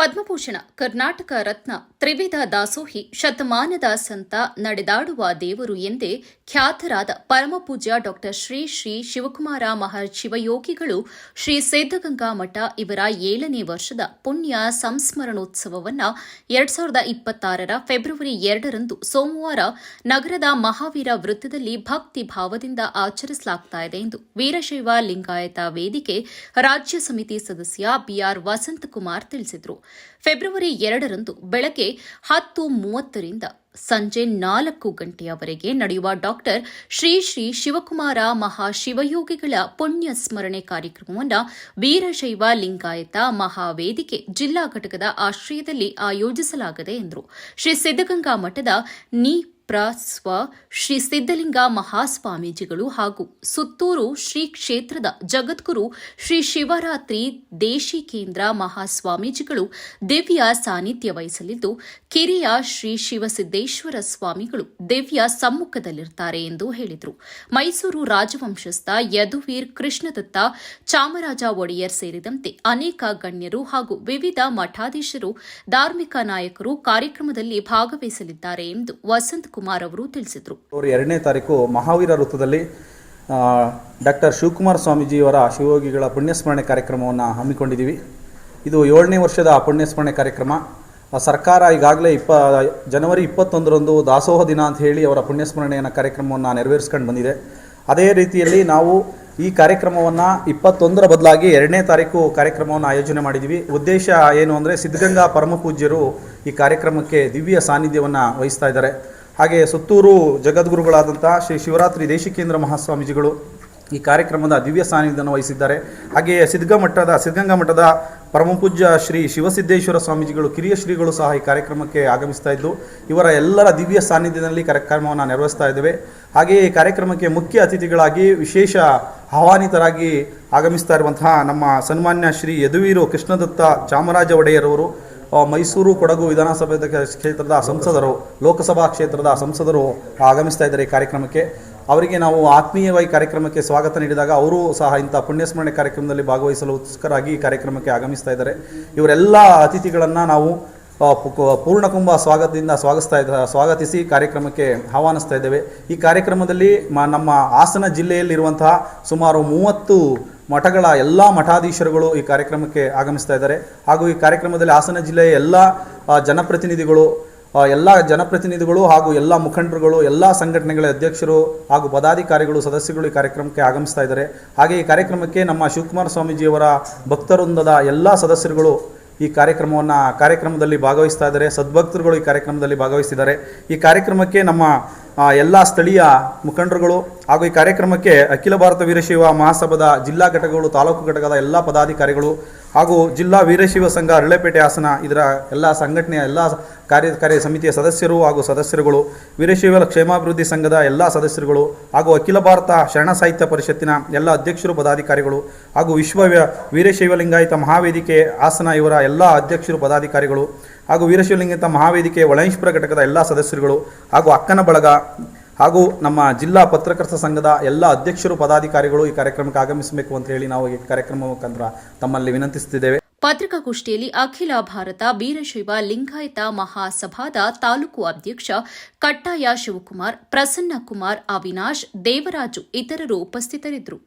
ಪದ್ಮಭೂಷಣ, ಕರ್ನಾಟಕ ರತ್ನ ತ್ರಿವಿಧ ದಾಸೋಹಿ ಶತಮಾನದ ಸಂತ ನಡೆದಾಡುವ ದೇವರು ಎಂದೇ ಖ್ಯಾತರಾದ ಪರಮಪೂಜ್ಯ ಡಾಕ್ಟರ್ ಶ್ರೀ ಶ್ರೀ ಶಿವಕುಮಾರ ಮಹಾಶಿವಯೋಗಿಗಳು ಶ್ರೀ ಸಿದ್ದಗಂಗಾ ಮಠ ಇವರ ಏಳನೇ ವರ್ಷದ ಪುಣ್ಯ ಸಂಸ್ಮರಣೋತ್ಸವವನ್ನು ಎರಡ್ ಸಾವಿರದ ಇಪ್ಪತ್ತಾರರ ಫೆಬ್ರವರಿ ಎರಡರಂದು ಸೋಮವಾರ ನಗರದ ಮಹಾವೀರ ವೃತ್ತದಲ್ಲಿ ಭಕ್ತಿ ಭಾವದಿಂದ ಆಚರಿಸಲಾಗ್ತಾ ಇದೆ ಎಂದು ವೀರಶೈವ ಲಿಂಗಾಯತ ವೇದಿಕೆ ರಾಜ್ಯ ಸಮಿತಿ ಸದಸ್ಯ ಬಿಆರ್ ವಸಂತಕುಮಾರ್ ತಿಳಿಸಿದರು. ಫೆಬ್ರವರಿ ಎರಡರಂದು ಬೆಳಗ್ಗೆ ಹತ್ತು ಮೂವತ್ತರಿಂದ ಸಂಜೆ ನಾಲ್ಕು ಗಂಟೆಯವರೆಗೆ ನಡೆಯುವ ಡಾಕ್ಟರ್ ಶ್ರೀ ಶ್ರೀ ಶಿವಕುಮಾರ ಮಹಾಶಿವಯೋಗಿಗಳ ಪುಣ್ಯ ಸ್ಮರಣೆ ಕಾರ್ಯಕ್ರಮವನ್ನು ವೀರಶೈವ ಲಿಂಗಾಯತ ಮಹಾವೇದಿಕೆ ಜಿಲ್ಲಾ ಘಟಕದ ಆಶ್ರಯದಲ್ಲಿ ಆಯೋಜಿಸಲಾಗಿದೆ ಎಂದರು. ಶ್ರೀ ಸಿದ್ದಗಂಗಾ ಮಠದ ನಿ ಪ್ರಸ್ವ ಶ್ರೀ ಸಿದ್ದಲಿಂಗ ಮಹಾಸ್ವಾಮೀಜಿಗಳು ಹಾಗೂ ಸುತ್ತೂರು ಶ್ರೀ ಕ್ಷೇತ್ರದ ಜಗದ್ಗುರು ಶ್ರೀ ಶಿವರಾತ್ರಿ ದೇಶಿಕೇಂದ್ರ ಮಹಾಸ್ವಾಮೀಜಿಗಳು ದಿವ್ಯ ಸಾನ್ನಿಧ್ಯ ವಹಿಸಲಿದ್ದು, ಕಿರಿಯ ಶ್ರೀ ಶಿವಸಿದ್ದೇಶ್ವರ ಸ್ವಾಮಿಗಳು ದಿವ್ಯ ಸಮ್ಮುಖದಲ್ಲಿರುತ್ತಾರೆ ಎಂದು ಹೇಳಿದರು. ಮೈಸೂರು ರಾಜವಂಶಸ್ಥ ಯದುವೀರ್ ಕೃಷ್ಣದತ್ತ ಚಾಮರಾಜ ಒಡೆಯರ್ ಸೇರಿದಂತೆ ಅನೇಕ ಗಣ್ಯರು ಹಾಗೂ ವಿವಿಧ ಮಠಾಧೀಶರು, ಧಾರ್ಮಿಕ ನಾಯಕರು ಕಾರ್ಯಕ್ರಮದಲ್ಲಿ ಭಾಗವಹಿಸಲಿದ್ದಾರೆ ಎಂದು ವಸಂತ್ ಕುಮಾರ್ ಅವರು ತಿಳಿಸಿದರು. ಅವರು ಎರಡನೇ ತಾರೀಕು ಮಹಾವೀರ ವೃತ್ತದಲ್ಲಿ ಡಾಕ್ಟರ್ ಶಿವಕುಮಾರ್ ಸ್ವಾಮೀಜಿಯವರ ಶಿವಯೋಗಿಗಳ ಪುಣ್ಯಸ್ಮರಣೆ ಕಾರ್ಯಕ್ರಮವನ್ನು ಹಮ್ಮಿಕೊಂಡಿದ್ದೀವಿ. ಇದು ಏಳನೇ ವರ್ಷದ ಪುಣ್ಯಸ್ಮರಣೆ ಕಾರ್ಯಕ್ರಮ. ಸರ್ಕಾರ ಈಗಾಗಲೇ ಇಪ್ಪ, ಜನವರಿ ಇಪ್ಪತ್ತೊಂದರಂದು ದಾಸೋಹ ದಿನ ಅಂತ ಹೇಳಿ ಅವರ ಪುಣ್ಯಸ್ಮರಣೆಯನ್ನು ಕಾರ್ಯಕ್ರಮವನ್ನು ನೆರವೇರಿಸ್ಕೊಂಡು ಬಂದಿದೆ. ಅದೇ ರೀತಿಯಲ್ಲಿ ನಾವು ಈ ಕಾರ್ಯಕ್ರಮವನ್ನು ಇಪ್ಪತ್ತೊಂದರ ಬದಲಾಗಿ ಎರಡನೇ ತಾರೀಕು ಕಾರ್ಯಕ್ರಮವನ್ನು ಆಯೋಜನೆ ಮಾಡಿದ್ದೀವಿ. ಉದ್ದೇಶ ಏನು ಅಂದರೆ ಸಿದ್ಧಗಂಗಾ ಪರಮಪೂಜ್ಯರು ಈ ಕಾರ್ಯಕ್ರಮಕ್ಕೆ ದಿವ್ಯ ಸಾನ್ನಿಧ್ಯವನ್ನು ವಹಿಸ್ತಾ ಇದ್ದಾರೆ. ಹಾಗೆ ಸುತ್ತೂರು ಜಗದ್ಗುರುಗಳಾದಂಥ ಶ್ರೀ ಶಿವರಾತ್ರಿ ದೇಶಿಕೇಂದ್ರ ಮಹಾಸ್ವಾಮೀಜಿಗಳು ಈ ಕಾರ್ಯಕ್ರಮದ ದಿವ್ಯ ಸಾನ್ನಿಧ್ಯವನ್ನು ವಹಿಸಿದ್ದಾರೆ. ಹಾಗೆಯೇ ಸಿದ್ಧಗಂಗಾ ಮಠದ ಸಿದ್ಧಗಂಗಾ ಮಠದ ಪರಮಪೂಜ್ಯ ಶ್ರೀ ಶಿವಸಿದ್ದೇಶ್ವರ ಸ್ವಾಮೀಜಿಗಳು, ಕಿರಿಯ ಶ್ರೀಗಳು ಸಹ ಈ ಕಾರ್ಯಕ್ರಮಕ್ಕೆ ಆಗಮಿಸ್ತಾ ಇದ್ದು, ಇವರ ಎಲ್ಲರ ದಿವ್ಯ ಸಾನ್ನಿಧ್ಯದಲ್ಲಿ ಕಾರ್ಯಕ್ರಮವನ್ನು ನೆರವೇರಿಸ್ತಾ ಇದ್ದೇವೆ. ಹಾಗೆಯೇ ಈ ಕಾರ್ಯಕ್ರಮಕ್ಕೆ ಮುಖ್ಯ ಅತಿಥಿಗಳಾಗಿ ವಿಶೇಷ ಆಹ್ವಾನಿತರಾಗಿ ಆಗಮಿಸ್ತಾ ಇರುವಂತಹ ನಮ್ಮ ಸನ್ಮಾನ್ಯ ಶ್ರೀ ಯದುವೀರು ಕೃಷ್ಣದತ್ತ ಚಾಮರಾಜ ಒಡೆಯರವರು ಮೈಸೂರು, ಕೊಡಗು ವಿಧಾನಸಭೆ ಕ್ಷೇತ್ರದ ಸಂಸದರು, ಲೋಕಸಭಾ ಕ್ಷೇತ್ರದ ಸಂಸದರು ಆಗಮಿಸ್ತಾ ಇದ್ದಾರೆ ಈ ಕಾರ್ಯಕ್ರಮಕ್ಕೆ. ಅವರಿಗೆ ನಾವು ಆತ್ಮೀಯವಾಗಿ ಕಾರ್ಯಕ್ರಮಕ್ಕೆ ಸ್ವಾಗತ ನೀಡಿದಾಗ ಅವರು ಸಹ ಇಂಥ ಪುಣ್ಯಸ್ಮರಣೆ ಕಾರ್ಯಕ್ರಮದಲ್ಲಿ ಭಾಗವಹಿಸಲು ಉತ್ಸುಕರಾಗಿ ಈ ಕಾರ್ಯಕ್ರಮಕ್ಕೆ ಆಗಮಿಸ್ತಾ ಇದ್ದಾರೆ. ಇವರೆಲ್ಲ ಅತಿಥಿಗಳನ್ನು ನಾವು ಪೂರ್ಣಕುಂಭ ಸ್ವಾಗತದಿಂದ ಸ್ವಾಗತಿಸ್ತಾ ಇದ್ದ ಸ್ವಾಗತಿಸಿ ಕಾರ್ಯಕ್ರಮಕ್ಕೆ ಆಹ್ವಾನಿಸ್ತಾ ಇದ್ದೇವೆ. ಈ ಕಾರ್ಯಕ್ರಮದಲ್ಲಿ ನಮ್ಮ ಹಾಸನ ಜಿಲ್ಲೆಯಲ್ಲಿರುವಂತಹ ಸುಮಾರು ಮೂವತ್ತು ಮಠಗಳ ಎಲ್ಲ ಮಠಾಧೀಶರುಗಳು ಈ ಕಾರ್ಯಕ್ರಮಕ್ಕೆ ಆಗಮಿಸ್ತಾ ಇದ್ದಾರೆ. ಹಾಗೂ ಈ ಕಾರ್ಯಕ್ರಮದಲ್ಲಿ ಹಾಸನ ಜಿಲ್ಲೆಯ ಎಲ್ಲ ಜನಪ್ರತಿನಿಧಿಗಳು ಎಲ್ಲ ಜನಪ್ರತಿನಿಧಿಗಳು ಹಾಗೂ ಎಲ್ಲ ಮುಖಂಡರುಗಳು, ಎಲ್ಲ ಸಂಘಟನೆಗಳ ಅಧ್ಯಕ್ಷರು ಹಾಗೂ ಪದಾಧಿಕಾರಿಗಳು ಸದಸ್ಯರು ಈ ಕಾರ್ಯಕ್ರಮಕ್ಕೆ ಆಗಮಿಸ್ತಾ ಇದ್ದಾರೆ. ಹಾಗೆ ಈ ಕಾರ್ಯಕ್ರಮಕ್ಕೆ ನಮ್ಮ ಶಿವಕುಮಾರ ಸ್ವಾಮೀಜಿಯವರ ಭಕ್ತವೃಂದದ ಎಲ್ಲ ಸದಸ್ಯರುಗಳು ಈ ಕಾರ್ಯಕ್ರಮವನ್ನು, ಕಾರ್ಯಕ್ರಮದಲ್ಲಿ ಭಾಗವಹಿಸ್ತಾ ಇದ್ದಾರೆ. ಸದ್ಭಕ್ತರುಗಳು ಈ ಕಾರ್ಯಕ್ರಮದಲ್ಲಿ ಭಾಗವಹಿಸಿದ್ದಾರೆ. ಈ ಕಾರ್ಯಕ್ರಮಕ್ಕೆ ನಮ್ಮ ಎಲ್ಲ ಸ್ಥಳೀಯ ಮುಖಂಡರುಗಳು ಹಾಗೂ ಈ ಕಾರ್ಯಕ್ರಮಕ್ಕೆ ಅಖಿಲ ಭಾರತ ವೀರಶೈವ ಮಹಾಸಭಾದ ಜಿಲ್ಲಾ ಘಟಕಗಳು, ತಾಲೂಕು ಘಟಕದ ಎಲ್ಲ ಪದಾಧಿಕಾರಿಗಳು ಹಾಗೂ ಜಿಲ್ಲಾ ವೀರಶೈವ ಸಂಘ ರಳೆಪೇಟೆ ಹಾಸನ, ಇದರ ಎಲ್ಲ ಸಂಘಟನೆಯ ಎಲ್ಲ ಕಾರ್ಯಕಾರಿ ಸಮಿತಿಯ ಸದಸ್ಯರು ಹಾಗೂ ಸದಸ್ಯರುಗಳು, ವೀರಶೈವ ಕ್ಷೇಮಾಭಿವೃದ್ಧಿ ಸಂಘದ ಎಲ್ಲ ಸದಸ್ಯರುಗಳು ಹಾಗೂ ಅಖಿಲ ಭಾರತ ಶರಣ ಸಾಹಿತ್ಯ ಪರಿಷತ್ತಿನ ಎಲ್ಲ ಅಧ್ಯಕ್ಷರು, ಪದಾಧಿಕಾರಿಗಳು ಹಾಗೂ ವಿಶ್ವ ವೀರಶೈವ ಲಿಂಗಾಯತ ಮಹಾವೇದಿಕೆ ಹಾಸನ ಇವರ ಎಲ್ಲ ಅಧ್ಯಕ್ಷರು, ಪದಾಧಿಕಾರಿಗಳು ಹಾಗೂ ವೀರಶೈವಲಿಂಗಾಯತ ಮಹಾವೇದಿಕೆ ಒಳೈಶ್ಪುರ ಘಟಕದ ಎಲ್ಲ ಸದಸ್ಯರುಗಳು ಹಾಗೂ ಅಕ್ಕನ ಬಳಗ ಹಾಗೂ ನಮ್ಮ ಜಿಲ್ಲಾ ಪತ್ರಕರ್ತ ಸಂಘದ ಎಲ್ಲ ಅಧ್ಯಕ್ಷರು, ಪದಾಧಿಕಾರಿಗಳು ಈ ಕಾರ್ಯಕ್ರಮಕ್ಕೆ ಆಗಮಿಸಬೇಕು ಅಂತ ಹೇಳಿ ನಾವು ಈ ಕಾರ್ಯಕ್ರಮ ಮುಖಾಂತರ ತಮ್ಮಲ್ಲಿ ವಿನಂತಿಸುತ್ತಿದ್ದೇವೆ. ಪತ್ರಿಕಾಗೋಷ್ಠಿಯಲ್ಲಿ ಅಖಿಲ ಭಾರತ ವೀರಶೈವ ಲಿಂಗಾಯತ ಮಹಾಸಭಾದ ತಾಲೂಕು ಅಧ್ಯಕ್ಷ ಕಟ್ಟಾಯ ಶಿವಕುಮಾರ್ ಪ್ರಸನ್ನ ಕುಮಾರ್ ಅವಿನಾಶ್, ದೇವರಾಜು ಇತರರು ಉಪಸ್ಥಿತರಿದ್ದರು.